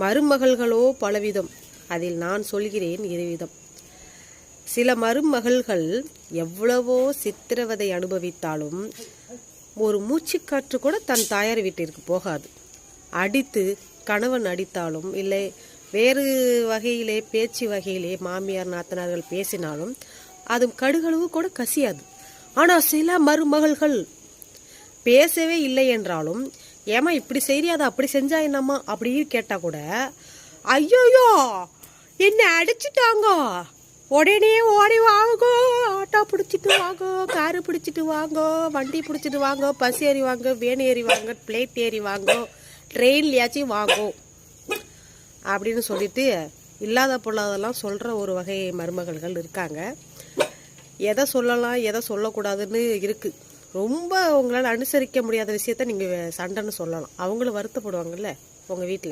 மருமகள்களோ பலவிதம். அதில் நான் சொல்கிறேன் இருவிதம். சில மருமகள்கள் எவ்வளவோ சித்திரவதை அனுபவித்தாலும் ஒரு மூச்சுக்காற்று கூட தன் தாயார் வீட்டிற்கு போகாது. அடித்து கணவன் அடித்தாலும் இல்லை வேறு வகையிலே பேச்சு வகையிலே மாமியார் நாத்தனார்கள் பேசினாலும் அது கடுகளவு கூட கசியாது. ஆனால் சில மருமகள்கள் பேசவே இல்லை என்றாலும் ஏமா இப்படி செய்றியா அதை அப்படி செஞ்சா என்னம்மா? அப்படின்னு கேட்டால் கூட ஐயோயோ என்ன அடிச்சிட்டாங்க. உடனே ஓடி வாங்கோ ஆட்டோ பிடிச்சிட்டு வாங்கோ காரு பிடிச்சிட்டு வாங்கோ வண்டி பிடிச்சிட்டு வாங்கோ பஸ் ஏறி வாங்க வேன் ஏறி வாங்க பிளேட் ஏறி வாங்கோ ட்ரெயின்லையாச்சும் வாங்கோ. அப்படின்னு சொல்லிட்டு இல்லாத பொல்லாதெல்லாம் சொல்கிற ஒரு வகை மருமகள்கள் இருக்காங்க. எதை சொல்லலாம் எதை சொல்லக்கூடாதுன்னு இருக்குது ரொம்ப உங்களால் அனுசரிக்க முடியாத விஷயத்த நீங்கள் சண்டைன்னு சொல்லலாம். அவங்களும் வருத்தப்படுவாங்கல்ல உங்கள் வீட்டில்